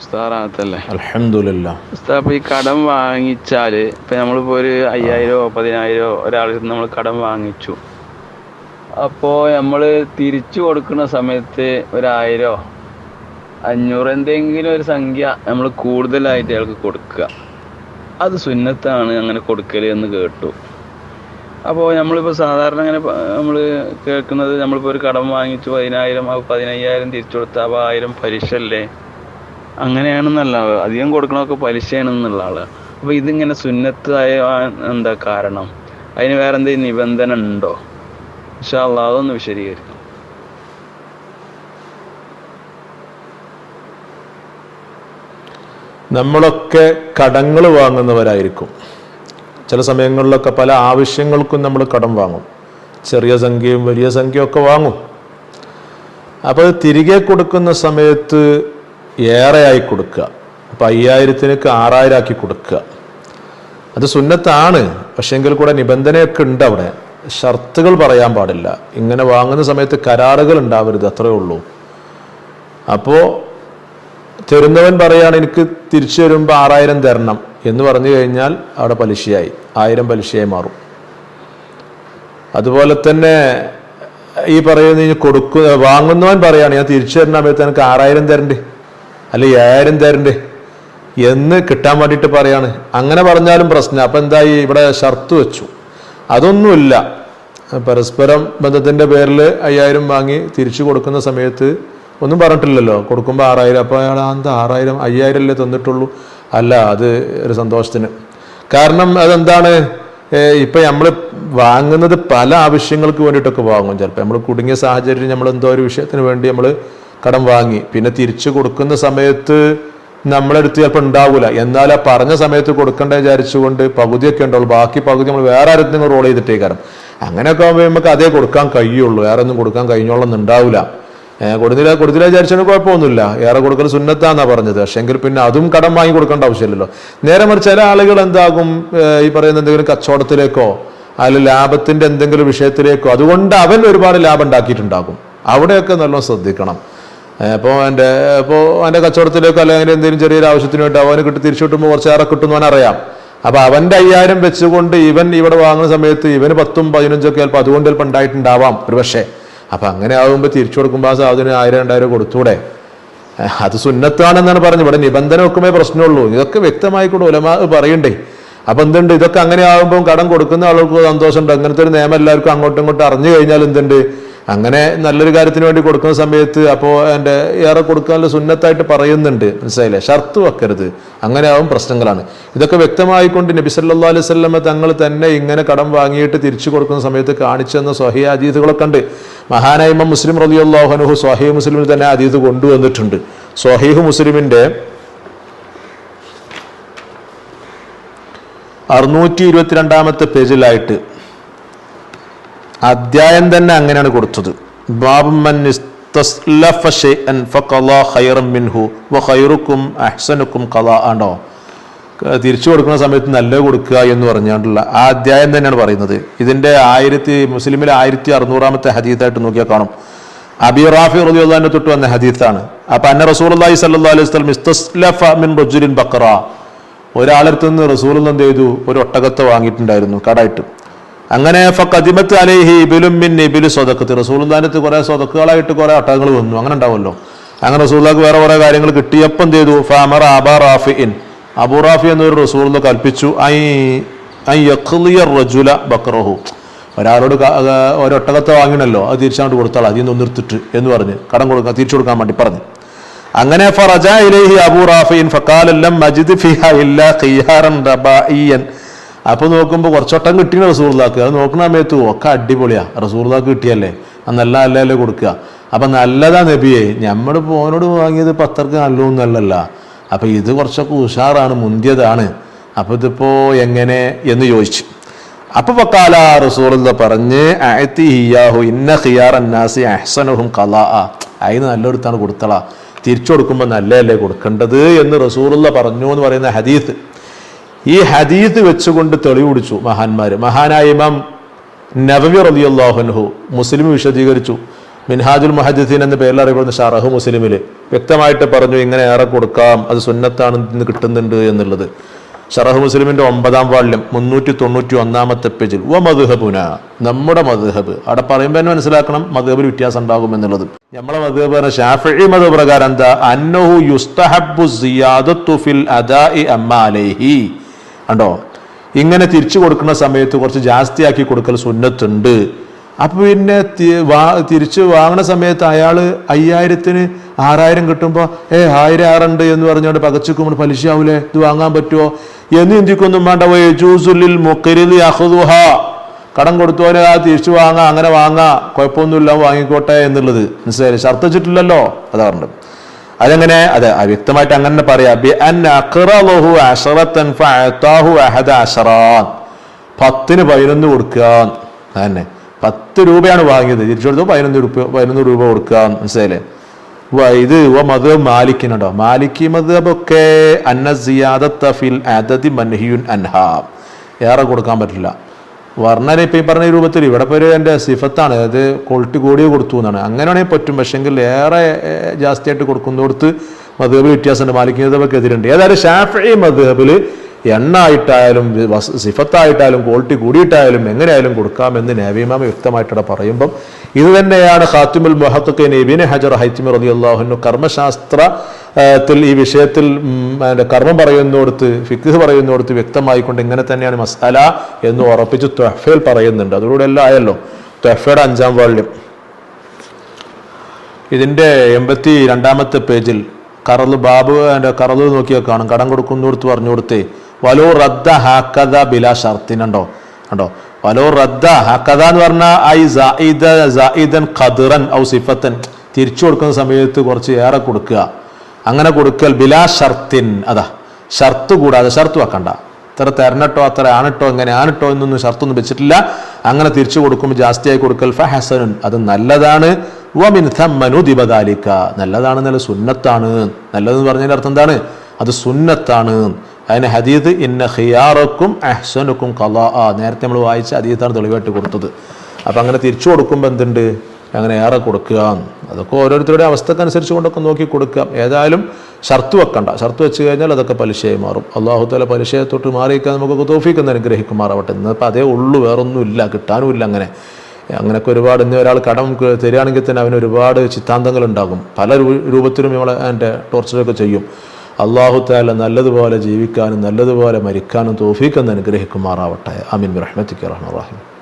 ഉസ്താറാത്തല്ലേ ഉസ്താദ് ഈ കടം വാങ്ങിച്ചാൽ ഇപ്പൊ നമ്മളിപ്പോ ഒരു അയ്യായിരോ പതിനായിരോ ഒരാളിൽ നിന്ന് നമ്മൾ കടം വാങ്ങിച്ചു. അപ്പോ നമ്മൾ തിരിച്ചു കൊടുക്കുന്ന സമയത്ത് ഒരായിരോ അഞ്ഞൂറ് എന്തെങ്കിലും ഒരു സംഖ്യ നമ്മൾ കൂടുതലായിട്ട് അയാൾക്ക് കൊടുക്കുക. അത് സുന്നത്താണ് അങ്ങനെ കൊടുക്കൽ എന്ന് കേട്ടു. അപ്പോൾ നമ്മളിപ്പോൾ സാധാരണ അങ്ങനെ നമ്മൾ കേൾക്കുന്നത് നമ്മളിപ്പോൾ ഒരു കടം വാങ്ങിച്ചു പതിനായിരം പതിനയ്യായിരം തിരിച്ചു കൊടുത്താൽ അപ്പോൾ ആയിരം പലിശ അല്ലേ? അങ്ങനെയാണെന്നല്ല അധികം കൊടുക്കണമൊക്കെ പലിശയാണെന്നുള്ള ആൾ. അപ്പോൾ ഇതിങ്ങനെ സുന്നത്തായ എന്താ കാരണം? അതിന് വേറെ എന്തെങ്കിലും നിബന്ധന ഉണ്ടോ പക്ഷേ അതൊന്ന് വിശദീകരിക്കും. നമ്മളൊക്കെ കടങ്ങൾ വാങ്ങുന്നവരായിരിക്കും. ചില സമയങ്ങളിലൊക്കെ പല ആവശ്യങ്ങൾക്കും നമ്മൾ കടം വാങ്ങും. ചെറിയ സംഖ്യയും വലിയ സംഖ്യയൊക്കെ വാങ്ങും. അപ്പോൾ അത് തിരികെ കൊടുക്കുന്ന സമയത്ത് ഏറെയായി കൊടുക്കുക. അപ്പം അയ്യായിരത്തിനൊക്കെ ആറായിരം ആക്കി കൊടുക്കുക. അത് സുന്നത്താണ്. പക്ഷേങ്കിൽ കൂടെ നിബന്ധനയൊക്കെ ഉണ്ട് അവിടെ. ഷർത്തുകൾ പറയാൻ പാടില്ല. ഇങ്ങനെ വാങ്ങുന്ന സമയത്ത് കരാറുകൾ ഉണ്ടാവരുത് അത്രേ ഉള്ളൂ. അപ്പോൾ തരുന്നവൻ പറയാണ് എനിക്ക് തിരിച്ചു വരുമ്പോൾ ആറായിരം തരണം. എന്ന് പറഞ്ഞു കഴിഞ്ഞാൽ അവിടെ പലിശയായി. ആയിരം പലിശയായി മാറും. അതുപോലെ തന്നെ ഈ പറയുന്ന ഈ കൊടുക്കു വാങ്ങുന്നവൻ പറയാണ് ഞാൻ തിരിച്ചു തരുന്ന സമയത്ത് എനിക്ക് ആറായിരം തരണ്ടേ അല്ലെ ഏഴായിരം തരണ്ടേ എന്ന് കിട്ടാൻ വേണ്ടിയിട്ട് പറയാണ്. അങ്ങനെ പറഞ്ഞാലും പ്രശ്നം. അപ്പം എന്തായി? ഇവിടെ ഷർത്ത് വെച്ചു. അതൊന്നുമില്ല. പരസ്പരം ബന്ധത്തിന്റെ പേരിൽ അയ്യായിരം വാങ്ങി തിരിച്ചു കൊടുക്കുന്ന സമയത്ത് ഒന്നും പറഞ്ഞിട്ടില്ലല്ലോ. കൊടുക്കുമ്പോൾ ആറായിരം അപ്പോൾ അയാൾ എന്താ ആറായിരം അയ്യായിരം അല്ലേ തന്നിട്ടുള്ളൂ? അല്ല അത് ഒരു സന്തോഷത്തിന്. കാരണം അതെന്താണ്? ഇപ്പം നമ്മൾ വാങ്ങുന്നത് പല ആവശ്യങ്ങൾക്ക് വേണ്ടിയിട്ടൊക്കെ വാങ്ങും ചിലപ്പോൾ നമ്മൾ കുടുങ്ങിയ സാഹചര്യം നമ്മൾ എന്തോ ഒരു വിഷയത്തിന് വേണ്ടി നമ്മൾ കടം വാങ്ങി. പിന്നെ തിരിച്ചു കൊടുക്കുന്ന സമയത്ത് നമ്മളെടുത്ത് ചിലപ്പോൾ ഉണ്ടാവില്ല എന്നാൽ ആ പറഞ്ഞ സമയത്ത് കൊടുക്കണ്ട വിചാരിച്ചുകൊണ്ട് പകുതിയൊക്കെ ഉണ്ടാവുള്ളൂ ബാക്കി പകുതി നമ്മൾ വേറെ ആരും റോൾ ചെയ്തിട്ടേ കാരണം അങ്ങനെയൊക്കെ ആകുമ്പോൾ നമുക്ക് അതേ കൊടുക്കാൻ കഴിയുള്ളൂ. വേറെ ഒന്നും കൊടുക്കാൻ കഴിഞ്ഞോളൊന്നും ഉണ്ടാവില്ല കൊടുത്തില്ല കൊടുത്തില്ല വിചാരിച്ചാൽ കുഴപ്പമൊന്നുമില്ല. ഏറെ കൊടുക്കൽ സുന്നത്താന്നാ പറഞ്ഞത്. പക്ഷെങ്കിൽ പിന്നെ അതും കടം വാങ്ങി കൊടുക്കേണ്ട ആവശ്യമില്ലല്ലോ. നേരെ മറിച്ച് ചില ആളുകൾ എന്താകും ഈ പറയുന്ന എന്തെങ്കിലും കച്ചവടത്തിലേക്കോ അതിൽ ലാഭത്തിന്റെ എന്തെങ്കിലും വിഷയത്തിലേക്കോ അതുകൊണ്ട് അവൻ ഒരുപാട് ലാഭം ഉണ്ടാക്കിയിട്ടുണ്ടാകും. അവിടെയൊക്കെ നല്ലോണം ശ്രദ്ധിക്കണം. അപ്പോൾ എന്റെ ഇപ്പോൾ എന്റെ കച്ചവടത്തിലേക്കോ അല്ലെങ്കിൽ എന്തെങ്കിലും ചെറിയൊരു ആവശ്യത്തിന് വേണ്ടി അവന് കിട്ടി തിരിച്ചു കിട്ടുമ്പോൾ കുറച്ചേറെ കിട്ടുന്നവൻ അറിയാം. അപ്പോൾ അവന്റെ അയ്യായിരം വെച്ചുകൊണ്ട് ഇവൻ ഇവിടെ വാങ്ങുന്ന സമയത്ത് ഇവന് പത്തും പതിനഞ്ചൊക്കെ ചിലപ്പോൾ അതുകൊണ്ട് ചിലപ്പോൾ ഉണ്ടായിട്ടുണ്ടാവാം. ഒരു പക്ഷേ അപ്പൊ അങ്ങനെ ആകുമ്പോൾ തിരിച്ചു കൊടുക്കുമ്പോൾ ആ സാധനം ആയിരം രണ്ടായിരം കൊടുത്തൂടെ. അത് സുന്നത്താണെന്നാണ് പറഞ്ഞത്. ഇവിടെ നിബന്ധന വെക്കുമേ പ്രശ്നമുള്ളൂ. ഇതൊക്കെ വ്യക്തമായി കൂടെ ഉലമാ പറയണ്ടേ. അപ്പൊ എന്തുണ്ട്? ഇതൊക്കെ അങ്ങനെ ആകുമ്പോൾ കടം കൊടുക്കുന്ന ആളുകൾക്ക് സന്തോഷമുണ്ട്. അങ്ങനത്തെ ഒരു നിയമം എല്ലാവർക്കും അങ്ങോട്ടും ഇങ്ങോട്ടും അറിഞ്ഞു കഴിഞ്ഞാൽ എന്തുണ്ട്? അങ്ങനെ നല്ലൊരു കാര്യത്തിന് വേണ്ടി കൊടുക്കുന്ന സമയത്ത് അപ്പോൾ എന്റെ ഏറെ കൊടുക്കാനുള്ള സുന്നത്തായിട്ട് പറയുന്നുണ്ട്. മനസ്സിലായില്ലേ? ഷർത്ത് വെക്കരുത്. അങ്ങനെ ആവും പ്രശ്നങ്ങളാണ്. ഇതൊക്കെ വ്യക്തമായിക്കൊണ്ട് നബി സല്ലാ അലൈഹി സ്വല്ലമ്മ തങ്ങൾ തന്നെ ഇങ്ങനെ കടം വാങ്ങിയിട്ട് തിരിച്ചു കൊടുക്കുന്ന സമയത്ത് കാണിച്ചെന്ന സ്വഹി അതീതുകളൊക്കെ ഉണ്ട്. മഹാനായ്മ മുസ്ലിം റലിയുള്ളാഹനുഹു സ്വഹി മുസ്ലിമിൽ തന്നെ അതീത് കൊണ്ടുവന്നിട്ടുണ്ട്. സ്വഹീഹ് മുസ്ലിമിന്റെ അറുന്നൂറ്റി ഇരുപത്തിരണ്ടാമത്തെ പേജിലായിട്ട് അധ്യായം തന്നെ അങ്ങനെയാണ് കൊടുത്തത്. ബാബുമൻ ആണോ തിരിച്ചു കൊടുക്കുന്ന സമയത്ത് നല്ല കൊടുക്കുക എന്ന് പറഞ്ഞുകൊണ്ടുള്ള ആ അധ്യായം തന്നെയാണ് പറയുന്നത്. ഇതിന്റെ ആയിരത്തി മുസ്ലിമിലെ ആയിരത്തി അറുന്നൂറാമത്തെ ഹദീത്തായിട്ട് നോക്കിയാൽ കാണും. അബി റാഫി റുദിന്റെ തൊട്ട് വന്ന ഹദീത്താണ്. അപ്പൊ അന്ന റസൂലുള്ളാഹി സ്വല്ലല്ലാഹു അലൈഹി മിൻ ബഖറ. ഒരാളടുത്ത് നിന്ന് റസൂൽ എന്ത് ചെയ്തു? ഒരു ഒട്ടകത്തെ വാങ്ങിയിട്ടുണ്ടായിരുന്നു കടായിട്ട്. അങ്ങനെ ഫക്കതിമത്ത് അലൈഹി ഇബിലും മിൻ ഇബിലു സ്വതക്കത്ത് റസൂൽദാനത്ത് കുറെ സ്വതക്കുകളായിട്ട് കുറെ ഒട്ടകങ്ങൾ വന്നു. അങ്ങനെ ഉണ്ടാവുമല്ലോ അങ്ങനെ റസൂലാക്ക് വേറെ കുറെ കാര്യങ്ങൾ കിട്ടിയപ്പം എന്ത് ചെയ്തു? ഫാമർ ആബ റാഫി ഇൻ അബു റാഫി എന്നൊരു റസൂൽ കൽപ്പിച്ചു. ഐ ഐ റജുല ബക്രഹു ഒരാളോട് ഒരൊട്ടകത്തെ വാങ്ങിനല്ലോ അത് തിരിച്ചങ്ങോട്ട് കൊടുത്താൽ അതിൽ നിന്ന് നിർത്തിട്ട് എന്ന് പറഞ്ഞ് കടം കൊടുക്കാൻ തിരിച്ചു കൊടുക്കാൻ വേണ്ടി പറഞ്ഞു. അങ്ങനെ ഫറജ ഇലൈഹി അബു റാഫിൻ ഫക്കാലെല്ലാം മജിദ് ഫിഹ ഇല്ല ഖിയാറൻ റബായിയൻ അപ്പൊ നോക്കുമ്പോൾ കുറച്ചൊട്ടം കിട്ടിയ റസൂർദാക്ക് അത് നോക്കണ സമയത്ത് ഒക്കെ അടിപൊളിയാ. റസൂർദാക്ക് കിട്ടിയല്ലേ? അത് നല്ല അല്ലല്ലേ കൊടുക്കുക. അപ്പൊ നല്ലതാ നബിയെ. നമ്മൾ പോനോട് വാങ്ങിയത് പത്തർക്ക് നല്ലൊന്നല്ലല്ല അപ്പൊ ഇത് കുറച്ചൊക്കെ ഉഷാറാണ് മുന്തിയതാണ്. അപ്പൊ ഇതിപ്പോ എങ്ങനെ എന്ന് ചോദിച്ചു അപ്പൊ പക്കാല റസൂർ പറഞ്ഞ് ഇന്ന അന്നാസി അഹ്സനുഹും കലാ അതിന് നല്ലൊരുത്താണ് കൊടുത്തള. തിരിച്ചു കൊടുക്കുമ്പോൾ നല്ലതല്ലേ കൊടുക്കേണ്ടത് എന്ന് റസൂറുള്ള പറഞ്ഞു എന്ന് പറയുന്ന ഹദീത്ത് ഈ ഹദീത്ത് വെച്ചുകൊണ്ട് തെളിവ് പിടിച്ചു മഹാന്മാര്. മഹാനായ ഇമാം നബവി റലിയല്ലാഹുൻഹു മുസ്ലിം വിശദീകരിച്ചു. മിൻഹാജുൽ മുഹദ്ദീൻ എന്ന പേരിൽ അറിയപ്പെടുന്ന ഷറഹു മുസ്ലിമിൽ വ്യക്തമായിട്ട് പറഞ്ഞു ഇങ്ങനെ ഏറെ കൊടുക്കാം അത് സുന്നത്താണ് കിട്ടുന്നുണ്ട് എന്നുള്ളത്. ഷറഹു മുസ്ലിമിന്റെ ഒമ്പതാം വാള്യം മുന്നൂറ്റി തൊണ്ണൂറ്റി ഒന്നാമത്തെ പേജിൽ വ മധുഹബുന നമ്മുടെ മധുഹബ് അവിടെ പറയുമ്പോൾ തന്നെ മനസ്സിലാക്കണം മധുഹബിൽ വ്യത്യാസം ഉണ്ടാകും എന്നുള്ളത്. നമ്മളെ മധുഹബ് പറഞ്ഞ ഷാഫി മധു പ്രകാരം എന്താ? അന്നഹു യുസ്തഹബു ഫിൽ അദാഇ അമ്മ അലൈഹി. കണ്ടോ? ഇങ്ങനെ തിരിച്ചു കൊടുക്കുന്ന സമയത്ത് കുറച്ച് ജാസ്തിയാക്കി കൊടുക്കൽ സുന്നത്തുണ്ട്. അപ്പൊ പിന്നെ തിരിച്ചു വാങ്ങണ സമയത്ത് അയാൾ അയ്യായിരത്തിന് ആറായിരം കിട്ടുമ്പോൾ ഏ ആയിരം ആറുണ്ട് എന്ന് പറഞ്ഞുകൊണ്ട് പകച്ചുക്കുമ്പോൾ പലിശ ആവൂലേ ഇത് വാങ്ങാൻ പറ്റുമോ എന്ന് ചിന്തിക്കൊന്നും വേണ്ട. യജൂസുലിൽ മുക്കരിൽ അഹുദുഹ കടം കൊടുത്തോലെ ആ തിരിച്ചു വാങ്ങാം അങ്ങനെ വാങ്ങാം. കുഴപ്പമൊന്നുമില്ല വാങ്ങിക്കോട്ടെ എന്നുള്ളത്. മനസ്സിലായി ഷർത്ത് വെച്ചിട്ടില്ലല്ലോ? അതാ പറഞ്ഞത്. അതെങ്ങനെ? അത് വ്യക്തമായിട്ട് അങ്ങനെ പറയാം. പത്തിന് പതിനൊന്ന് കൊടുക്കുക. അതന്നെ. പത്ത് രൂപയാണ് വാങ്ങിയത്. തിരിച്ചു കൊടുത്തു പതിനൊന്ന് രൂപ പതിനൊന്ന് രൂപ കൊടുക്കുക. മനസ്സിലായില്ലേ? ഇത് ഓ മധുബ് മാലിക്കിനുണ്ടോ മാലിക്കി മധുബൊക്കെ അന്ന സിയാദത്ത് ഫിൽ അദദി മൻഹിയുൻ അൻഹാ. ഏറെ കൊടുക്കാൻ പറ്റില്ല. വർണന ഇപ്പം ഈ പറഞ്ഞ രൂപത്തിൽ ഇവിടെ ഇപ്പോൾ ഒരു എന്റെ സിഫത്താണ്. അതായത് ക്വാളിറ്റി കൂടിയേ കൊടുത്തു എന്നാണ്. അങ്ങനെയാണെങ്കിൽ പറ്റും. പക്ഷെങ്കിൽ ഏറെ ജാസ്തിയായിട്ട് കൊടുക്കുന്നിടത്ത് മധുബിൽ വ്യത്യാസമുണ്ട്. മാലിക് മധുബൊക്കെ എതിരുണ്ട് ഏതായാലും ഷാഫി മധുബിൽ എണ്ണായിട്ടായാലും സിഫത്തായിട്ടായാലും ക്വാളിറ്റി കൂടിയിട്ടായാലും എങ്ങനെയായാലും കൊടുക്കാമെന്ന് നബീമാമ വ്യക്തമായിട്ടിടെ പറയുമ്പം ഇത് തന്നെയാണ് ഖാത്തിമുൽ മൊഹത്തുക്കെ നബീനെ ഹജർ ഹൈത്തിമി അള്ളാഹുനു കർമ്മശാസ്ത്ര ത്തിൽ ഈ വിഷയത്തിൽ കർമ്മം പറയുന്നിടത്ത് ഫിക്സ് പറയുന്നിടത്ത് വ്യക്തമായിക്കൊണ്ട് ഇങ്ങനെ തന്നെയാണ് മസാല എന്ന് ഉറപ്പിച്ച് ത്വഫയിൽ പറയുന്നുണ്ട്. അതിലൂടെ എല്ലാം ആയല്ലോ. ത്വഫയുടെ അഞ്ചാം വാള്യം. ഇതിന്റെ എൺപത്തി രണ്ടാമത്തെ പേജിൽ കറൽ ബാബു എന്റെ കറൽ നോക്കിയാൽ കാണും. കടം കൊടുക്കുന്നിടത്ത് പറഞ്ഞു കൊടുത്തേ വലോ റദ്ദ ഹാക്കഥ ബിലാ ഷർത്തിനുണ്ടോ ഉണ്ടോ? വലോ റദ്ദ ഹാക്കഥ എന്ന് പറഞ്ഞാൽ ഐ ഖദിറൻ ഔ സിഫത്തൻ. തിരിച്ചു കൊടുക്കുന്ന സമയത്ത് കുറച്ച് ഏറെ കൊടുക്കുക. അങ്ങനെ കൊടുക്കൽ ബിലാ ഷർത്തിൻ അതാ ഷർത്ത് കൂടാതെ ഷർത്ത് വെക്കണ്ട. ഇത്ര തരണട്ടോ അത്ര ആണിട്ടോ ഇങ്ങനെ ആണിട്ടോ എന്നൊന്നും ഷർത്തൊന്നും വെച്ചിട്ടില്ല. അങ്ങനെ തിരിച്ചു കൊടുക്കുമ്പോൾ ജാസ്തിയായി കൊടുക്കൽ ഫ ഹസനുൻ അത് നല്ലതാണ്. വമിൻ തമ്മനു നല്ലതാണ് നല്ല സുന്നത്താണ്. നല്ലതെന്ന് പറഞ്ഞതിന്റെ അർത്ഥം എന്താണ്? അത് സുന്നത്താണ്. അതിന് ഹദീദ് ഇന്ന ഹിയാറക്കും അഹ്സനുക്കും കലാ നേരത്തെ നമ്മൾ വായിച്ച ഹദീദാണ് തെളിവായിട്ട് കൊടുത്തത്. അപ്പം അങ്ങനെ തിരിച്ചു കൊടുക്കുമ്പോൾ എന്തുണ്ട്? അങ്ങനെ ഏറെ കൊടുക്കുക. അതൊക്കെ ഓരോരുത്തരുടെ അവസ്ഥക്കനുസരിച്ച് കൊണ്ടൊക്കെ നോക്കി കൊടുക്കാം ഏതായാലും ഷർത്ത് വെക്കണ്ട. ഷർത്ത് വെച്ച് കഴിഞ്ഞാൽ അതൊക്കെ പലിശയായി മാറും. അള്ളാഹു താല പലിശയെ തൊട്ട് മാറിയിക്കാൻ നമുക്ക് തോഫിക്കുന്ന അനുഗ്രഹിക്കുമാറാവട്ടെ. ഇന്നിപ്പോൾ അതേ ഉള്ളൂ വേറൊന്നും ഇല്ല കിട്ടാനും ഇല്ല അങ്ങനെ. അങ്ങനെയൊക്കെ ഒരുപാട് ഇന്ന് ഒരാൾ കടം തരികയാണെങ്കിൽ തന്നെ അവന് ഒരുപാട് ചിത്താന്തങ്ങൾ ഉണ്ടാകും. പല രൂപത്തിലും നമ്മളെ എന്റെ ടോർച്ചറൊക്കെ ചെയ്യും. അള്ളാഹു താല നല്ലതുപോലെ ജീവിക്കാനും നല്ലതുപോലെ മരിക്കാനും തോഫീക്കെന്ന് അനുഗ്രഹിക്കുമാറാവട്ടെ. അമീൻ റഹ്മത്തിക്ക് റഹ്മാൻ